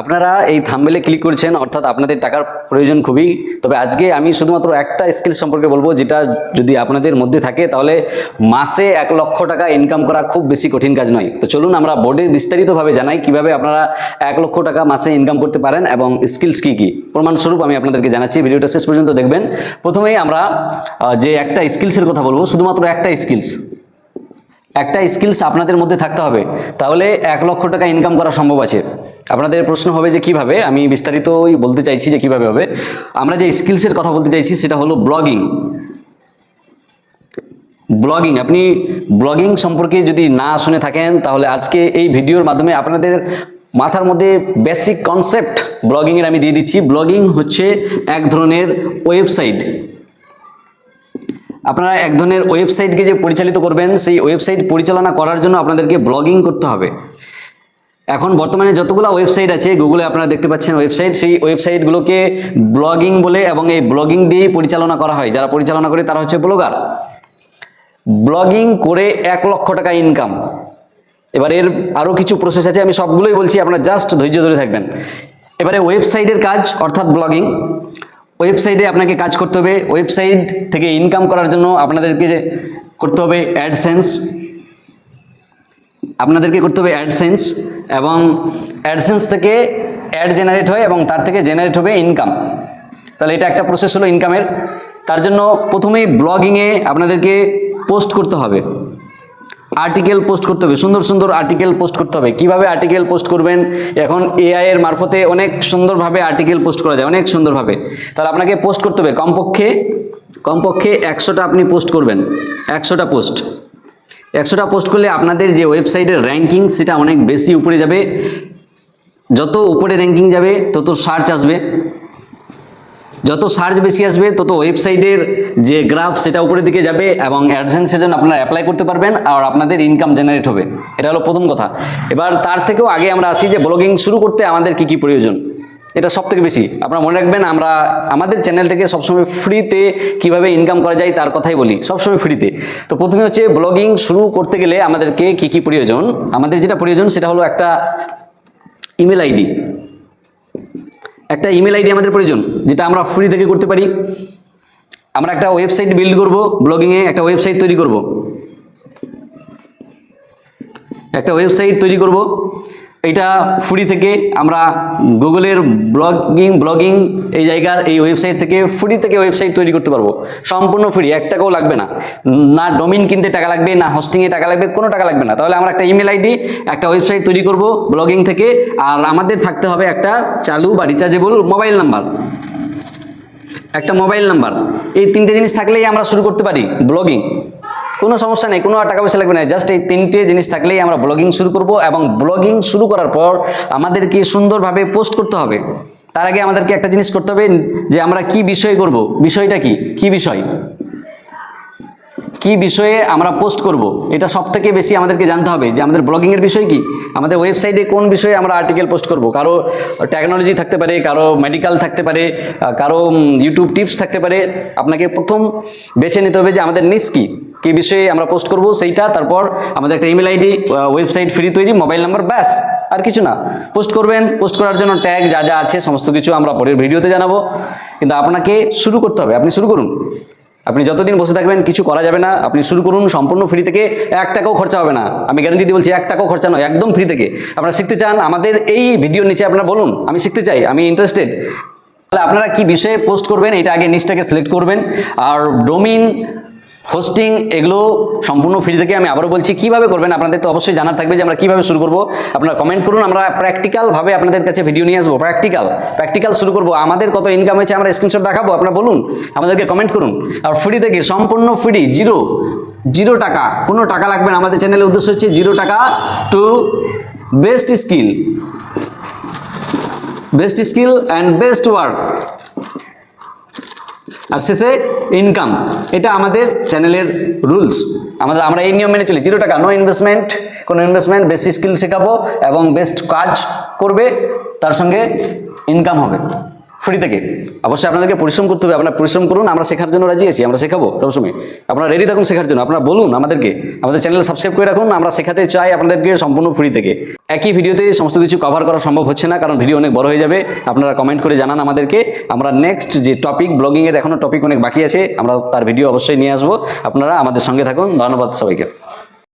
আপনারা এই থাম্বেলে ক্লিক করছেন, অর্থাৎ আপনাদের টাকার প্রয়োজন খুবই। তবে আজকে আমি শুধুমাত্র একটা স্কিল সম্পর্কে বলব, যেটা যদি আপনাদের মধ্যে থাকে, তাহলে মাসে এক লক্ষ টাকা ইনকাম করা খুব বেশি কঠিন কাজ নয়। তো চলুন আমরা বোর্ডে বিস্তারিতভাবে জানাই কীভাবে আপনারা এক লক্ষ টাকা মাসে ইনকাম করতে পারেন এবং স্কিলস কী কী। প্রমাণস্বরূপ আমি আপনাদেরকে জানাচ্ছি, ভিডিওটা শেষ পর্যন্ত দেখবেন। প্রথমেই আমরা যে একটা স্কিলসের কথা বলব, শুধুমাত্র একটা স্কিলস একটা স্কিলস আপনাদের মধ্যে থাকতে হবে, তাহলে এক লক্ষ টাকা ইনকাম করা সম্ভব আছে। আপনাদের প্রশ্ন হবে যে কীভাবে, আমি বিস্তারিতই বলতে চাইছি যে কীভাবে হবে। আমরা যে স্কিলসের কথা বলতে চাইছি সেটা হলো ব্লগিং ব্লগিং আপনি ব্লগিং সম্পর্কে যদি না শুনে থাকেন, তাহলে আজকে এই ভিডিওর মাধ্যমে আপনাদের মাথার মধ্যে বেসিক কনসেপ্ট ব্লগিংয়ের আমি দিয়ে দিচ্ছি। ব্লগিং হচ্ছে এক ধরনের ওয়েবসাইট আপনারা এক ধরনের ওয়েবসাইটকে যে পরিচালিত করবেন, সেই ওয়েবসাইট পরিচালনা করার জন্য আপনাদেরকে ব্লগিং করতে হবে। এখন বর্তমানে যতগুলো ওয়েবসাইট আছে গুগলে আপনারা দেখতে পাচ্ছেন ওয়েবসাইট সেই ওয়েবসাইটগুলোকে ব্লগিং বলে এবং এই ব্লগিং দিয়েই পরিচালনা করা হয়। যারা পরিচালনা করে, তারা হচ্ছে ব্লগার ব্লগিং করে এক লক্ষ টাকা ইনকাম এবার এর আরও কিছু প্রসেস আছে, আমি সবগুলোই বলছি, আপনারা জাস্ট ধৈর্য ধরে থাকবেন। এবারে ওয়েবসাইটের কাজ, অর্থাৎ ব্লগিং ওয়েবসাইটে আপনাকে কাজ করতে হবে। ওয়েবসাইট থেকে ইনকাম করার জন্য আপনাদেরকে যে করতে হবে অ্যাডসেন্স আপনাদেরকে করতে হবে অ্যাডসেন্স এবং অ্যাডসেন্স থেকে অ্যাড জেনারেট হয় এবং তার থেকে জেনারেট হবে ইনকাম তাহলে এটা একটা প্রসেস হলো ইনকামের তার জন্য প্রথমেই ব্লগিংয়ে আপনাদেরকে পোস্ট করতে হবে। আর্টিকেল পোস্ট করতে হবে। সুন্দর সুন্দর আর্টিকেল পোস্ট করতে হবে। কীভাবে আর্টিকেল পোস্ট করবেন? এখন এআই এর মারফতে অনেক সুন্দরভাবে আর্টিকেল পোস্ট করা যায়, অনেক সুন্দরভাবে। তাহলে আপনাকে পোস্ট করতে হবে। কমপক্ষে কমপক্ষে একশোটা আপনি পোস্ট করবেন। একশোটা পোস্ট একশোটা পোস্ট করলে আপনাদের যে ওয়েবসাইটের র্যাঙ্কিং সেটা অনেক বেশি উপরে যাবে। যত উপরে র্যাঙ্কিং যাবে, তত সার্চ আসবে। যত সার্চ বেশি আসবে, তত ওয়েবসাইটের যে গ্রাফ সেটা উপরের দিকে যাবে এবং অ্যাডসেন্সের জন্য আপনারা অ্যাপ্লাই করতে পারবেন আর আপনাদের ইনকাম জেনারেট হবে। এটা হলো প্রথম কথা। এবার তার থেকেও আগে আমরা আসি যে ব্লগিং শুরু করতে আমাদের কি কি প্রয়োজন। এটা সব থেকে বেশি। আপনারা মনে রাখবেন, আমরা আমাদের চ্যানেল থেকে সবসময় ফ্রিতে কীভাবে ইনকাম করা যায় তার কথাই বলি। সবসময় ফ্রিতে তো প্রথমে হচ্ছে ব্লগিং শুরু করতে গেলে আমাদেরকে কি কি প্রয়োজন? আমাদের যেটা প্রয়োজন সেটা হলো একটা ইমেল আইডি একটা ইমেল আইডি আমাদের প্রয়োজন, যেটা আমরা ফ্রি থেকে করতে পারি। আমরা একটা ওয়েবসাইট বিল্ড করব ব্লগিংয়ে একটা ওয়েবসাইট তৈরি করব। একটা ওয়েবসাইট তৈরি করব। এটা ফ্রি থেকে আমরা গুগলের ব্লগিং ব্লগিং এই জায়গার এই ওয়েবসাইট থেকে ফ্রি থেকে ওয়েবসাইট তৈরি করতে পারব। সম্পূর্ণ ফ্রি এক টাকাও লাগবে না। না ডোমিন কিনতে টাকা লাগবে, না হোস্টিংয়ে টাকা লাগবে, কোনো টাকা লাগবে না। তাহলে আমরা একটা ইমেল আইডি একটা ওয়েবসাইট তৈরি করব ব্লগিং থেকে, আর আমাদের থাকতে হবে একটা চালু বা রিচার্জেবল মোবাইল নাম্বার একটা মোবাইল নাম্বার এই তিনটে জিনিস থাকলেই আমরা শুরু করতে পারি ব্লগিং কোনো সমস্যা নেই, কোনো আর টাকা পয়সা লাগবে না। জাস্ট এই তিনটে জিনিস থাকলেই আমরা ব্লগিং শুরু করব এবং ব্লগিং শুরু করার পর আমাদেরকে সুন্দরভাবে পোস্ট করতে হবে। তার আগে আমাদেরকে একটা জিনিস করতে হবে যে আমরা কি বিষয় করব? বিষয়টা কি? কি বিষয়? কি বিষয়ে আমরা পোস্ট করব, এটা সব থেকে বেশি আমাদেরকে জানতে হবে যে আমাদের ব্লগিংয়ের বিষয় কি? আমাদের ওয়েবসাইটে কোন বিষয়ে আমরা আর্টিকেল পোস্ট করব? কারও টেকনোলজি থাকতে পারে, কারও মেডিকেল থাকতে পারে কারও ইউটিউব টিপস থাকতে পারে। আপনাকে প্রথম বেছে নিতে হবে যে আমাদের নিস কি কি বিষয়ে আমরা পোস্ট করব সেইটা, তারপর আমাদের একটা ইমেল আইডি ওয়েবসাইট ফ্রি তৈরি মোবাইল নাম্বার ব্যাস, আর কিছু না। পোস্ট করবেন পোস্ট করার জন্য ট্যাগ যা যা আছে, সমস্ত কিছু আমরা পরের ভিডিওতে জানাব। কিন্তু আপনাকে শুরু করতে হবে, আপনি শুরু করুন। আপনি যতদিন বসে থাকবেন, কিছু করা যাবে না। আপনি শুরু করুন সম্পূর্ণ ফ্রি থেকে। এক টাকাও খরচা হবে না। আমি গ্যারান্টি দিয়ে বলছি, এক টাকাও খরচা নয়, একদম ফ্রি থেকে। আপনারা শিখতে চান, আমাদের এই ভিডিওর নিচে আপনারা বলুন, আমি শিখতে চাই, আমি ইন্টারেস্টেড তাহলে আপনারা কি বিষয়ে পোস্ট করবেন, এটা আগে নিচটাকে সিলেক্ট করবেন। আর ডোমিন হোস্টিং এগুলো সম্পূর্ণ ফ্রি থেকে আমি আবারও বলছি, কীভাবে করবেন আপনাদের তো অবশ্যই জানার থাকবে যে আমরা কীভাবে শুরু করব। আপনারা কমেন্ট করুন, আমরা প্র্যাকটিক্যালভাবে আপনাদের কাছে ভিডিও নিয়ে আসব প্র্যাকটিক্যাল প্র্যাকটিক্যাল শুরু করব। আমাদের কত ইনকাম হয়েছে আমরা স্ক্রিনশট দেখাবো, আপনারা বলুন, আমাদেরকে কমেন্ট করুন। আর ফ্রি থেকে সম্পূর্ণ ফ্রি জিরো জিরো টাকা, কোনো টাকা লাগবে না। আমাদের চ্যানেলের উদ্দেশ্য হচ্ছে জিরো টাকা to best skill best skill and best work আর শেষে ইনকাম এটা আমাদের চ্যানেলের রুলস আমাদের আমরা এই নিয়ম মেনে চলি। জিরো টাকা নো ইনভেস্টমেন্ট কোনো ইনভেস্টমেন্ট বেশি স্কিল শেখাবো এবং বেস্ট কাজ করবে, তার সঙ্গে ইনকাম হবে। ফ্রি থেকে। অবশ্যই আপনাদেরকে পরিশ্রম করতে হবে, আপনারা পরিশ্রম করুন, আমরা শেখার জন্য রাজি আছি, আমরা শেখাবো সবসময়। আপনারা রেডি থাকুন শেখার জন্য, আপনারা বলুন আমাদেরকে, আমাদের চ্যানেল সাবস্ক্রাইব করে রাখুন, আমরা শেখাতে চাই আপনাদেরকে সম্পূর্ণ ফ্রি থেকে। একই ভিডিওতে সমস্ত কিছু কভার করা সম্ভব হচ্ছে না, কারণ ভিডিও অনেক বড় হয়ে যাবে, আপনারা কমেন্ট করে জানান আমাদেরকে। আমরা নেক্সট যে টপিক ব্লগিংয়ের এখনও টপিক অনেক বাকি আছে, আমরা তার ভিডিও অবশ্যই নিয়ে আসব। আপনারা আমাদের সঙ্গে থাকুন, ধন্যবাদ সবাইকে।